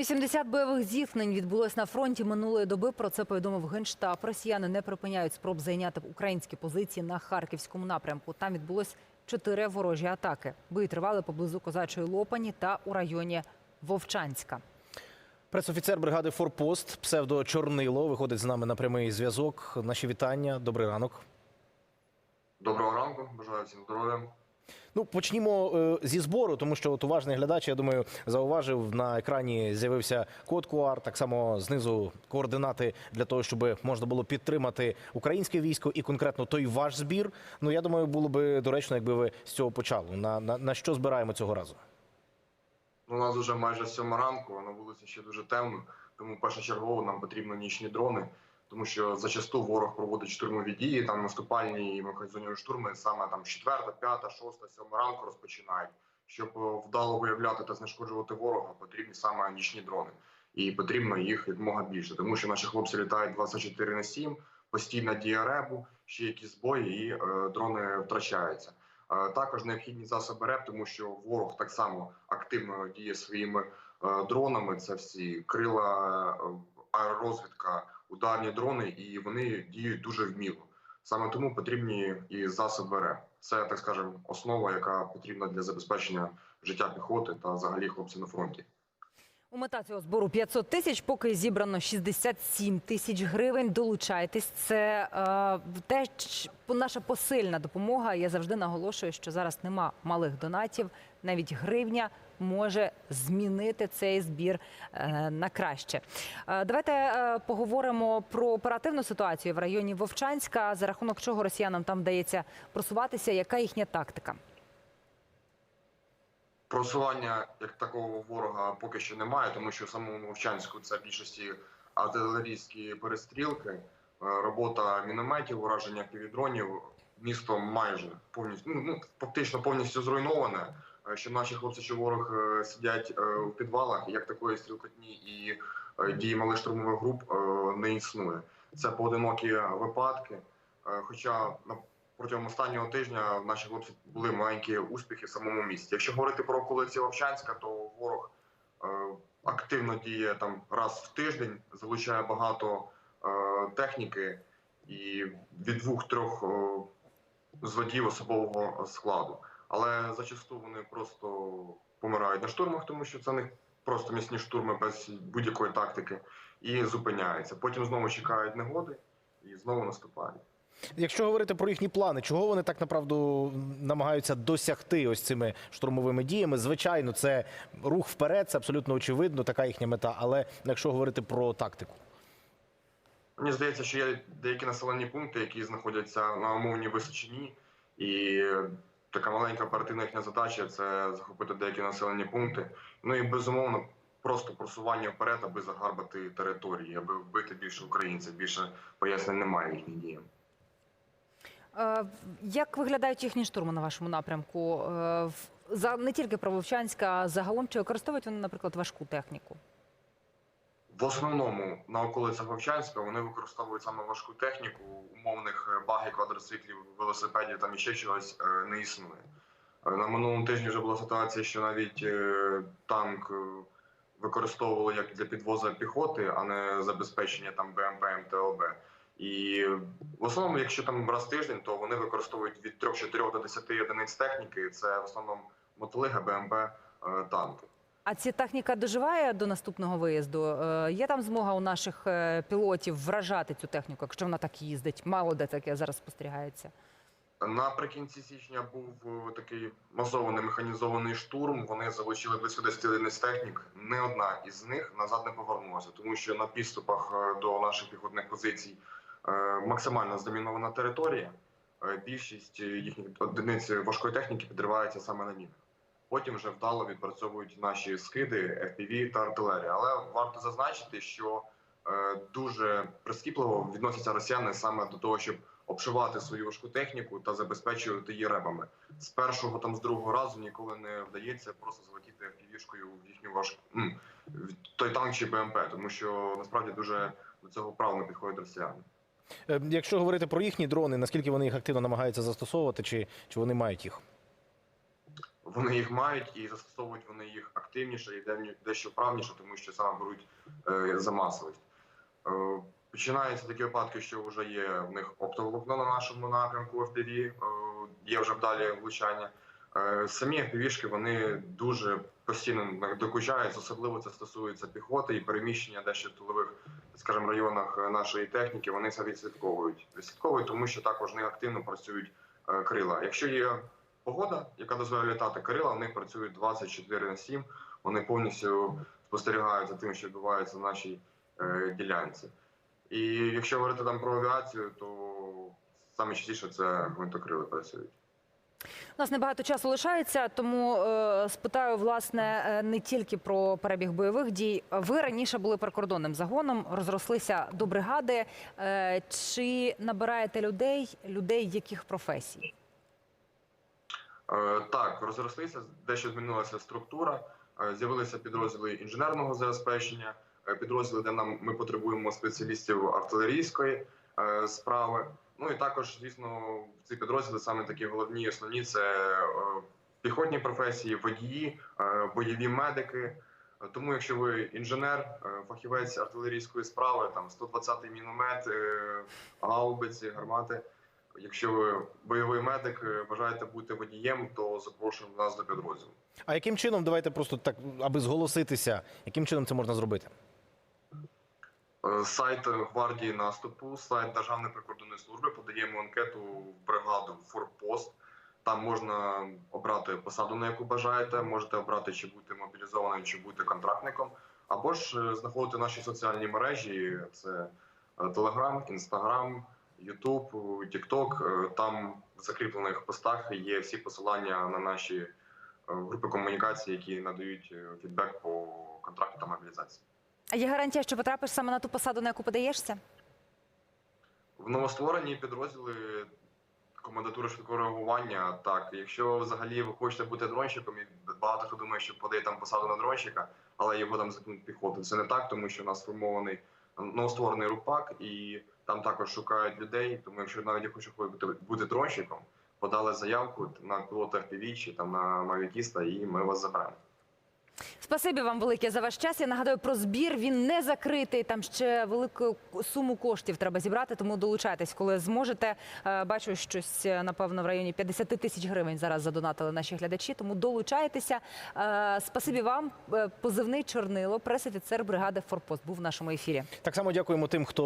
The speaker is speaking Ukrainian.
80 бойових зіткнень відбулось на фронті минулої доби. Про це повідомив генштаб. Росіяни не припиняють спроб зайняти українські позиції на харківському напрямку. Там відбулось чотири ворожі атаки. Бої тривали поблизу козачої Лопані та у районі Вовчанська. Пресофіцер бригади Форпост псевдо Чорнило виходить з нами на прямий зв'язок. Наші вітання. Добрий ранок. Доброго ранку, бажаю всім здоров'я. Ну почнімо е, зі збору, тому що от уважний глядач, я думаю, зауважив на екрані. З'явився код QR, так само знизу координати для того, щоб можна було підтримати українське військо і конкретно той ваш збір. Ну я думаю, було би доречно, якби ви з цього почали. На, на, на що збираємо цього разу? Ну, У нас вже майже сьома ранку, на вулиці ще дуже темно, тому першочергово нам потрібні нічні дрони, тому що зачасту ворог проводить штурмові дії, там наступальні механізовані штурми саме там з 4, 5, 6, 7 ранку розпочинають. Щоб е, вдало виявляти та знешкоджувати ворога, потрібні саме нічні дрони. І потрібно їх якомога більше, тому що наші хлопці літають 24 на 7, постійна дія ребу, ще якісь збої, і е, дрони втрачаються. Е, Також необхідні засоби РЕП, тому що ворог так само активно діє своїми е, дронами. Це всі крила, е, аеророзвідка, ударні дрони, і вони діють дуже вміло. Саме тому потрібні і засоби РЕ. Це так скажемо основа, яка потрібна для забезпечення життя піхоти та взагалі хлопців на фронті. У мета цього збору 500 тисяч, поки зібрано 67 тисяч гривень. Долучайтесь. Це е, те, наша посильна допомога. Я завжди наголошую, що зараз нема малих донатів. Навіть гривня може змінити цей збір е, на краще. Е, давайте е, поговоримо про оперативну ситуацію в районі Вовчанська, за рахунок чого росіянам там вдається просуватися. Яка їхня тактика? Просування як такого ворога поки що немає, тому що в самому Вовчанську це в більшості артилерійські перестрілки, е, робота мінометів, ураження півдронів. Місто майже повністю ну, ну фактично повністю зруйноване. Е, Що наші хлопці, що ворог е, сидять у підвалах, як такої стрілкотні і дії малих штурмових груп не існує. Це поодинокі випадки. Хоча протягом останнього тижня наші хлопці були маленькі успіхи в самому місті. Якщо говорити про околиці Вовчанська, то ворог е, активно діє там раз в тиждень, залучає багато е, техніки і від двох-трьох е, зводів особового складу. Але зачасту вони просто помирають на штурмах, тому що це не просто міцні штурми без будь-якої тактики, і зупиняються. Потім знову чекають негоди і знову наступають. Якщо говорити про їхні плани, чого вони так направду намагаються досягти ось цими штурмовими діями? Звичайно, це рух вперед, це абсолютно очевидно, така їхня мета. Але якщо говорити про тактику, Мені здається, що є деякі населені пункти, які знаходяться на умовній височині, і така маленька оперативна їхня задача це захопити деякі населені пункти. Ну і безумовно, просто просування вперед, аби загарбати території, аби вбити більше українців. Більше пояснень немає їхнім діям. Е, Як виглядають їхні штурми на вашому напрямку? Е, За не тільки про Вовчанська, а загалом чи використовують вони, наприклад, важку техніку? В основному на околицях Вовчанська вони використовують саме важку техніку, умовних е, баги, квадроциклів, велосипедів там ще чогось не існує. На минулому тижні вже була ситуація, що навіть танк використовували як для підвозу піхоти, а не забезпечення там БМП, МТОБ. І в основному, якщо там раз в тиждень, то вони використовують від 3-4 до 10 одиниць техніки. Це в основному мотолига, БМП, е, танки. А ця техніка доживає до наступного виїзду? Е, Є там змога у наших е, пілотів вражати цю техніку, якщо вона так їздить? Мало де таке зараз спостерігається. Наприкінці січня був такий масований механізований штурм. Вони залучили близько 10 одиниць технік. Не одна із них назад не повернулася, тому що на підступах до наших піхотних позицій максимально замінована територія. Е, Більшість е, їхніх одиниць важкої техніки підривається саме на мінах. Потім вже вдало відпрацьовують наші скиди, FPV та артилерія. Але варто зазначити, що е, дуже прискіпливо відносяться росіяни саме до того, щоб обшивати свою важку техніку та забезпечувати її ребами. З першого там з другого разу ніколи не вдається просто залетіти півішкою в їхню важку в той танк чи БМП, тому що насправді дуже до цього правильно підходять росіяни. Е, якщо говорити про їхні дрони, наскільки вони їх активно намагаються застосовувати, чи, чи вони мають їх? вони їх мають і застосовують вони їх активніше і дещо вправніше, тому що саме беруть е, за масовість. Е, Починаються такі випадки, що вже є в них оптоволокно на нашому напрямку е, є вже вдалі влучання. Е, Самі FPV-шки, вони дуже постійно докучають, особливо це стосується піхоти і переміщення дещо в тилових, скажімо, районах е, нашої техніки. Вони це відслідковують. Відслідковують, тому що також них активно працюють е, крила. Якщо є погода, яка дозволяє літати крила, вони працюють 24 на 7, вони повністю спостерігають за тим, що відбувається в нашій ділянці. І якщо говорити там про авіацію, то саме частіше це гвинтокрили працюють. У нас небагато часу лишається, тому е, спитаю власне е, не тільки про перебіг бойових дій. Ви раніше були прикордонним загоном, розрослися до бригади. Е, чи набираєте людей, людей яких професій? Е, Так, розрослися, дещо змінилася структура. Е, З'явилися підрозділи інженерного забезпечення, е, підрозділи, де нам ми потребуємо спеціалістів артилерійської е, справи. Ну і також, звісно, ці підрозділи саме такі головні, основні це е, піхотні професії, водії, е, бойові медики. Тому, якщо ви інженер, е, фахівець артилерійської справи, там 120-й міномет, гаубиці, гармати. Якщо ви бойовий медик, бажаєте бути водієм, то запрошуємо нас до підрозділу. А яким чином, давайте просто так, аби зголоситися, яким чином це можна зробити? Е, Сайт гвардії наступу, сайт Державної прикордонної служби. Подаємо анкету в бригаду Форпост. Там можна обрати посаду, на яку бажаєте. Можете обрати чи бути мобілізованим, чи бути контрактником, або ж е, знаходити наші соціальні мережі: це Телеграм, Інстаграм, Ютуб, Тікток. Там в закріплених постах є всі посилання на наші е, групи комунікації, які надають фідбек по контракту та мобілізації. А є гарантія, що потрапиш саме на ту посаду, на яку подаєшся? В новостворені підрозділи комендатури швидкого реагування. Так, якщо взагалі ви хочете бути дронщиком, і багато хто думає, що подає там посаду на дронщика, але його там закинуть піхоту. Це не так, тому що у нас сформований новостворений РУПАК, і там також шукають людей. Тому якщо навіть я хочу бути, бути дронщиком, подали заявку на пілота FPV чи там на мавікіста, і ми вас заберемо. Спасибі вам велике за ваш час. Я нагадую про збір. Він не закритий. Там ще велику суму коштів треба зібрати, тому долучайтесь, коли зможете. Е, Бачу, щось е, напевно в районі 50 тисяч гривень зараз задонатили наші глядачі. Тому долучайтеся. Е, Спасибі вам. Позивний чорнило, прес-офіцер бригади Форпост був в нашому ефірі. Так само дякуємо тим, хто